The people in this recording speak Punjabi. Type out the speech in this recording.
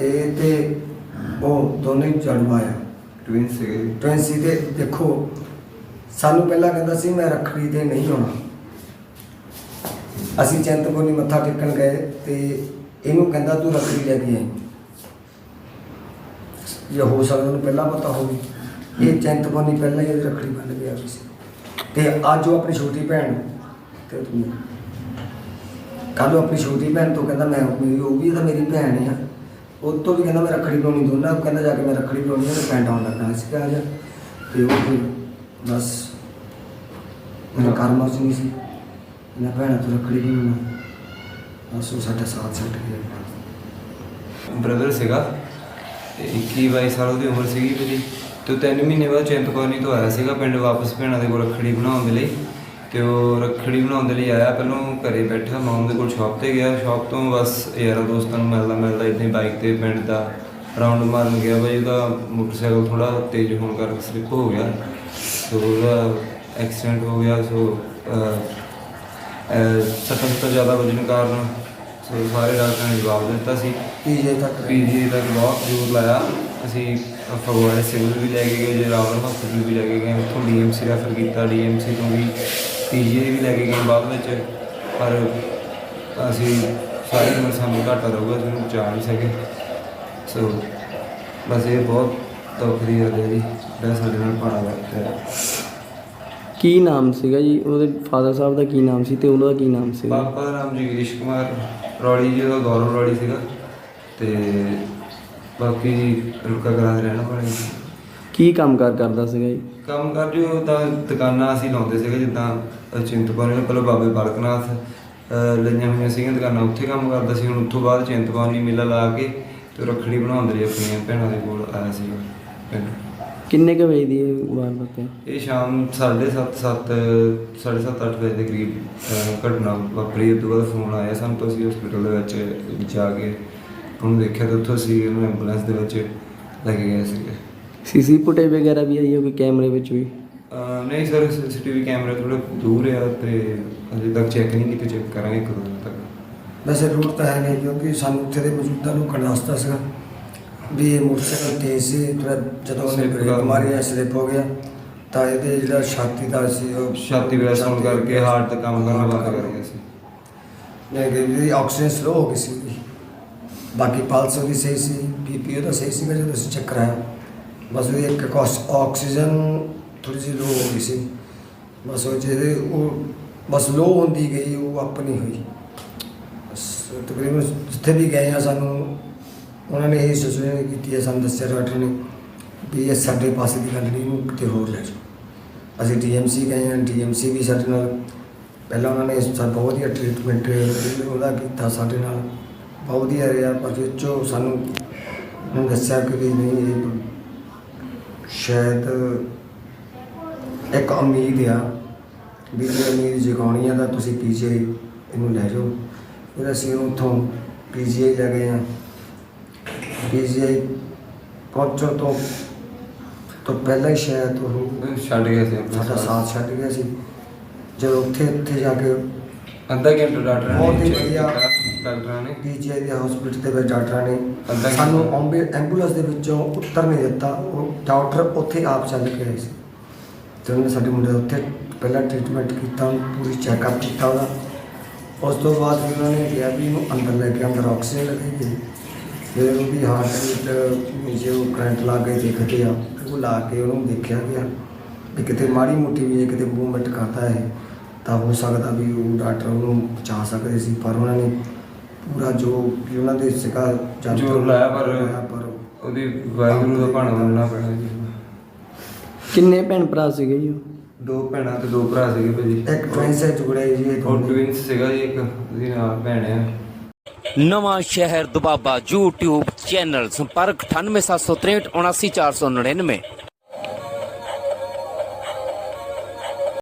ਇਹ ਤੇ ਉਹ ਦੋਨੇ ਜੜਵਾ ਆ ਟਵਿਨ ਸੀਗੇ ਟਵੈਂਸੀ ਤੇ ਦੇਖੋ ਸਾਨੂੰ ਪਹਿਲਾਂ ਕਹਿੰਦਾ ਸੀ ਮੈਂ ਰੱਖੜੀ ਤੇ ਨਹੀਂ ਆਉਣਾ। ਅਸੀਂ ਚਿੰਤਪੁਰਨੀ ਮੱਥਾ ਟੇਕਣ ਗਏ ਤੇ ਇਹਨੂੰ ਕਹਿੰਦਾ ਤੂੰ ਰੱਖੜੀ ਲੈ ਕੇ ਆਈ। ਇਹ ਹੋ ਸਕਦਾ ਉਹਨੂੰ ਪਹਿਲਾਂ ਪਤਾ ਹੋਵੇ। ਇਹ ਚਿੰਤਪੁਰਨੀ ਪਹਿਲਾਂ ਹੀ ਇਹਦੀ ਰੱਖੜੀ ਬੰਨ ਗਿਆ ਸੀ। ਤੇ ਅੱਜ ਉਹ ਆਪਣੀ ਛੋਟੀ ਭੈਣ ਤੇ ਤੂੰ ਕੱਲ ਉਹ ਆਪਣੀ ਛੋਟੀ ਭੈਣ ਤੋਂ ਕਹਿੰਦਾ ਮੈਂ ਮੇਰੀ ਉਹ ਵੀ ਤਾਂ ਮੇਰੀ ਭੈਣ ਆ। ਉਹ ਤੋਂ ਵੀ ਕਹਿੰਦਾ ਮੈਂ ਰੱਖੜੀ ਪਾਉਣੀ, ਦੋਨਾਂ ਨੂੰ ਕਹਿੰਦਾ ਜਾ ਕੇ ਮੈਂ ਰੱਖੜੀ ਪਾਉਣੀ ਹੈ ਤੇ ਪੈਂਟ ਆਉਣ ਲੱਗਣਾ ਸੀ ਕਹਾ ਜਾ। ਤੇ ਉਹ ਫਿਰ ਬਸ ਮੇਰਾ ਕਰਮ ਚ ਨਹੀਂ ਸੀ। ਇਹਨਾਂ ਭੈਣਾਂ, ਤੋਂ ਰੱਖੜੀ ਪਾਉਣਾ ਬਸ ਉਹ ਸਾਡਾ ਸਾਥ ਛੱਡ ਗਿਆ। ਬ੍ਰਦਰ ਸੀਗਾ ਤੇ 21 22 ਸਾਲ ਉਹਦੀ ਉਮਰ ਸੀਗੀ ਮੇਰੀ। ਤੇ ਉਹ ਤਿੰਨ ਮਹੀਨੇ ਬਾਅਦ ਚਿੰਤਪੁਰਨੀ ਤੋਂ ਆਇਆ ਸੀਗਾ ਪਿੰਡ ਵਾਪਸ ਭੈਣਾਂ ਦੇ ਕੋਲ ਰੱਖੜੀ ਬਣਾਉਣ ਦੇ ਲਈ। ਤੇ ਉਹ ਰੱਖੜੀ ਬਣਾਉਣ ਦੇ ਲਈ ਆਇਆ। ਪਹਿਲਾਂ ਘਰੇ ਬੈਠਾ ਮਾਮ ਦੇ ਕੋਲ ਸ਼ਾਪ ਤੇ ਗਿਆ। ਸ਼ਾਪ ਤੋਂ ਬਸ ਯਾਰਾਂ ਦੋਸਤਾਂ ਨੂੰ ਮਿਲਦਾ ਮਿਲਦਾ ਇੱਥੇ ਬਾਈਕ ਤੇ ਪਿੰਡ ਦਾ ਰਾਉਂਡ ਮਾਰਨ ਗਿਆ। ਬਈ ਉਹਦਾ ਮੋਟਰਸਾਈਕਲ ਥੋੜਾ ਤੇਜ਼ ਹੋਣ ਕਰਕੇ ਸਲਿੱਪ ਹੋ ਗਿਆ। ਸੋ ਉਹਦਾ ਐਕਸੀਡੈਂਟ ਹੋ ਗਿਆ। ਸੋ ਸੱਟਾਂ ਤੋਂ ਜ਼ਿਆਦਾ ਵਜਨ ਕਾਰਨ ਸੋ ਸਾਰੇ ਡਾਕਟਰਾਂ ਨੇ ਜਵਾਬ ਦਿੱਤਾ ਸੀ। ਪੀਜੇ ਤੱਕ। ਪੀਜੀ ਤੱਕ ਬਹੁਤ ਜ਼ੋਰ ਲਾਇਆ। ਅਸੀਂ ਫਗਵਾੜੇ ਸਿਵਲ ਵੀ ਲੈ ਕੇ ਗਏ ਜੇ ਰਾਵਲ ਹਸਪੀਟਲ ਵੀ ਲੈ ਕੇ ਗਏ। ਉੱਥੋਂ ਡੀਐਮਸੀ ਰੈਫਰ ਕੀਤਾ। ਡੀਐਮਸੀ ਤੋਂ ਵੀ ਪੀਜੀ ਵੀ ਲੈ ਕੇ ਗਏ ਬਾਅਦ ਵਿੱਚ ਪਰ ਅਸੀਂ ਸਾਰੀ ਉਮਰ ਸਾਨੂੰ ਘਾਟਾ ਰਹੂਗਾ ਜਿਹਨੂੰ ਬਚਾ ਨਹੀਂ ਸਕੇ। ਸੋ ਬਸ ਇਹ ਬਹੁਤ ਦੁੱਖ ਦੀ ਗੱਲ ਹੈ ਜੀ ਜਿਹੜਾ ਸਾਡੇ ਨਾਲ ਪਾਣਾ ਵਾਪਰਿਆ ਕੀ ਨਾਮ ਸੀਗਾ ਜੀ? ਉਹਦੇ ਫਾਦਰ ਸਾਹਿਬ ਦਾ ਕੀ ਨਾਮ ਸੀ ਤੇ ਉਹਨਾਂ ਦਾ ਕੀ ਨਾਮ ਸੀਗਾ? ਪਾਪਾ ਦਾ ਨਾਮ ਜਗਦੀਸ਼ ਕੁਮਾਰ ਰੌਲੀ ਜੀ ਦਾ ਗੌਰਵ ਰੌਲੀ ਸੀਗਾ। ਤੇ ਬਾਕੀ ਜੀ ਰੁਕਾ ਕਰਾਂ ਰਹਿਣਾ ਜੀ। ਕੀ ਕੰਮ ਕਾਰ ਕਰਦਾ ਸੀਗਾ ਜੀ? ਕੰਮ ਕਰ ਜੋ ਤਾਂ ਦੁਕਾਨਾਂ ਅਸੀਂ ਲਾਉਂਦੇ ਸੀਗੇ ਜਿੱਦਾਂ ਤੋਂ ਪਹਿਲਾਂ ਬਾਬੇ ਬਾਲਕਨਾਥ ਅ, ਲਈਆਂ ਹੋਈਆਂ ਸੀਗੀਆਂ ਦੁਕਾਨਾਂ ਉੱਥੇ ਕੰਮ ਕਰਦਾ ਸੀ। ਹੁਣ ਉੱਥੋਂ ਬਾਅਦ ਚਿੰਤਪੁਰਨੀ ਮੇਲਾ ਲਾ ਕੇ ਤੇ ਰੱਖੜੀ ਬਣਾਉਣ ਦੇ ਲਈ ਆਪਣੀਆਂ ਭੈਣਾਂ ਦੇ ਕੋਲ ਆਇਆ ਪਿੰਡ। ਕਿੰਨੇ ਕੁ ਵਜੇ ਦੀ ਇਹ ਵਾਰਦਾਤ ਹੈ? ਇਹ ਸ਼ਾਮ 7:30 7 7:30 8 ਵਜੇ ਦੇ ਕਰੀਬ ਅਹ, ਘਟਨਾ ਵਾਪਰੀ। ਉਸ ਤੋਂ ਬਾਅਦ ਫੋਨ ਆਇਆ ਸਾਨੂੰ ਤੋਂ ਅਸੀਂ ਹਸਪੀਟਲ ਦੇ ਵਿੱਚ ਜਾ ਕੇ ਉਹਨੂੰ ਦੇਖਿਆ ਤਾਂ ਉੱਥੋਂ ਅਸੀਂ ਉਹਨੂੰ ਐਂਬੂਲੈਂਸ ਦੇ ਵਿੱਚ ਲੈ ਕੇ ਗਏ ਸੀਗੇ। ਸੀਸੀ ਫੁਟੇਜ ਵਗੈਰਾ ਵੀ ਆਈ ਹੋਵੇ ਕੈਮਰੇ ਵਿੱਚ ਵੀ? ਅਹ, ਨਹੀਂ ਸਰ ਸੀਸੀਟੀਵੀ ਕੈਮਰਾ ਥੋੜਾ ਦੂਰ ਆ ਤੇ ਅਜੇ ਤੱਕ ਚੈੱਕ ਨਹੀਂ ਕੀਤੇ ਚੈੱਕ ਕਰਾਂਗੇ ਕਦੋਂ ਤੱਕ। ਵੈਸੇ ਰੂਟ ਤਾਂ ਹੈ ਨਹੀਂ ਕਿਉਂਕਿ ਸਾਨੂੰ ਉੱਥੇ ਦੇ ਮੌਜੂਦਾ ਲੋਕਾਂ ਨੇ ਦੱਸਤਾ ਸੀਗਾ ਵੀ ਇਹ ਮੋਟਰਸਾਈਕਲ ਤੇਜ਼ ਸੀ ਥੋੜਾ ਜਦੋਂ ਉਹਨੇ Slip ਬ੍ਰੇਕ ਕਰ- ਮਾਰੀ ਜਾਂ ਸਲਿੱਪ ਹੋ ਗਿਆ। ਤਾਂ ਇਹਦੇ ਜਿਹੜਾ ਛਾਤੀ ਦਾ ਸੀ ਉਹ ਛਾਤੀ ਵੈਸ ਹੋਣ ਕਰਕੇ ਹਾਰਟ ਤੇ ਕੰਮ ਕਰਨਾ ਬੰਦ ਕਰ ਗਿਆ ਸੀ। ਨਹੀਂ ਕਿ ਇਹਦੀ ਆਕਸੀਜਨ ਸਲੋ ਹੋ ਗਈ ਸੀ। ਬਾਕੀ ਪਲਸ ਉਹਦੀ ਸਹੀ ਸੀ ਬੀਪੀ ਉਹਦਾ ਸਹੀ ਸੀਗਾ ਜਦੋਂ ਅਸੀਂ ਚੈੱਕ ਕਰਾਇਆ। ਬਸ ਉਹਦੀ ਇੱਕ ਕੋਸ- ਆਕਸੀਜਨ ਥੋੜੀ ਜਿਹੀ ਲੋ ਹੋ ਗਈ ਸੀ। ਬਸ ਉਹ ਜਿਹਦੇ ਉਹ ਬਸ ਲੋ ਹੁੰਦੀ ਗਈ, ਉਹ ਅਪ ਨਹੀਂ ਹੋਈ। ਬਸ ਤਕਰੀਬਨ ਜਿੱਥੇ ਵੀ ਗਏ ਆ ਸਾਨੂੰ, ਉਹਨਾਂ ਨੇ ਇਹ ਸੂਚਨਾ ਕੀਤੀ ਹੈ ਸਾਨੂੰ ਦੱਸਿਆ ਡਾਕਟਰ ਨੇ ਵੀ ਇਹ ਸਾਡੇ ਪਾਸੇ ਦੀ ਗੱਲ ਨਹੀਂ, ਇਹਨੂੰ ਕਿਤੇ ਹੋਰ ਲੈ ਜਾਓ। ਅਸੀਂ ਡੀਐਮਸੀ ਗਏ ਹਾਂ ਡੀਐਮਸੀ ਵੀ ਸਾਡੇ ਨਾਲ, ਪਹਿਲਾਂ ਉਹਨਾਂ ਨੇ ਸਾਨੂੰ ਬਹੁਤ ਵਧੀਆ ਟ੍ਰੀਟਮੈਂਟ ਉਹਦਾ ਕੀਤਾ ਸਾਡੇ ਨਾਲ। ਬਹੁਤ ਵਧੀਆ ਰਿਹਾ, ਪਰ ਜੋ ਸਾਨੂੰ ਦੱਸਿਆ ਕਿ ਵੀ ਨਹੀਂ, ਇਹ ਸ਼ਾਇਦ ਇੱਕ ਉਮੀਦ ਆ ਵੀ ਜੇ ਉਮੀਦ ਜਗਾਉਣੀ ਆ ਤਾਂ ਤੁਸੀਂ ਪੀਜੀਆਈ ਇਹਨੂੰ ਲੈ ਜਾਓ। ਫਿਰ ਅਸੀਂ ਉੱਥੋਂ ਪੀਜੀਆਈ ਲੈ ਗਏ ਆ। ਪੀਜੀਆਈ ਪਹੁੰਚਣ ਤੋਂ ਤੋਂ ਪਹਿਲਾਂ ਹੀ ਸ਼ਾਇਦ ਉਹ ਛੱਡ ਗਿਆ ਸੀ। ਆਪਣਾ ਸਾਡਾ ਸਾਥ ਛੱਡ ਗਿਆ ਸੀ। ਜਦੋਂ ਉੱਥੇ ਉੱਥੇ ਜਾ ਕੇ ਅੱਧਾ ਘੰਟਾ ਡਾਕਟਰ ਬਹੁਤ ਹੀ ਵਧੀਆ। ਡਾਕਟਰਾਂ ਨੇ। ਪੀਜੀਆਈ ਦੇ ਹਸਪੀਟਲ ਦੇ ਵਿੱਚ ਡਾਕਟਰਾਂ ਨੇ। ਅੱਧਾ ਸਾਨੂੰ ਘੰਟਾ। ਐਂਬੂ- ਐਂਬੂਲੈਂਸ ਦੇ ਵਿੱਚੋਂ ਉੱਤਰ ਨਹੀਂ ਦਿੱਤਾ। ਉਹ ਡਾਕਟਰ ਉੱਥੇ ਆਪ ਚੱਲ ਕੇ ਆਏ ਸੀ। ਤੇ ਉਹਨੇ ਸਾਡੇ ਮੁੰਡੇ ਦਾ ਉੱਥੇ ਪਹਿਲਾਂ ਟ੍ਰੀਟਮੈਂਟ ਕੀਤਾ ਉਹਨੂੰ ਪੂਰੀ ਚੈੱਕਅਪ ਕੀਤਾ ਉਹਦਾ। ਉਸ ਤੋਂ ਬਾਅਦ ਫਿਰ ਉਹਨਾਂ ਨੇ ਕਿਹਾ ਵੀ ਇਹਨੂੰ ਅੰਦਰ ਲੈ ਕੇ ਅੰਦਰ ਆਕਸੀਜਨ ਲੱਗੇਗੀ ਫਿਰ ਉਹਦੀ ਹਾਰਟ ਰੇਟ ਜੋ ਕਰੰਟ ਲਾ ਕੇ ਦੇਖਦੇ ਆ ਉਹ ਲਾ ਕੇ ਉਹਨੂੰ ਦੇਖਿਆ ਗਿਆ ਵੀ ਕਿਤੇ ਮਾੜੀ ਮੋਟੀ ਵੀ ਇਹ ਕਿਤੇ ਮੂਵਮੈਂਟ ਕਰਦਾ ਹੈ ਤਾਂ ਹੋ ਸਕਦਾ ਵੀ ਉਹ ਡਾਕਟਰ ਉਹਨੂੰ ਬਚਾ ਸਕਦੇ ਸੀ। ਪਰ ਉਹਨਾਂ ਨੇ ਪੂਰਾ ਜੋ ਵੀ ਉਹਨਾਂ ਦੇ ਜਦ ਜ਼ੋਰ ਲਾਇਆ ਪਰ ਉਹਦੀ ਵਾਹਿਗੁਰੂ ਦਾ ਭਾਣਾ ਮੰਨਣਾ ਪੈਣਾ ਜੀ ਕਿੰਨੇ ਭੈਣ ਭਰਾ ਸੀਗੇ ਜੀ ਉਹ? ਦੋ ਭੈਣਾਂ ਤੇ ਦੋ ਭਰਾ ਸੀਗੇ ਭਾਜੀ ਇੱਕ ਟ੍ਰੇਨ ਸੇ ਜੁੜੇ ਜੀ ਉਹ ਦੋਨੇ। ਟਵਿੰਸ ਸੀਗਾ ਜੀ ਇੱਕ ਉਹਦੀ ਨਾਲ ਭੈਣ ਆ ਨਵਾਂ ਸ਼ਹਿਰ ਦੁਬਾਬਾ YouTube ਚੈਨਲ ਸੰਪਰਕ 98763 79499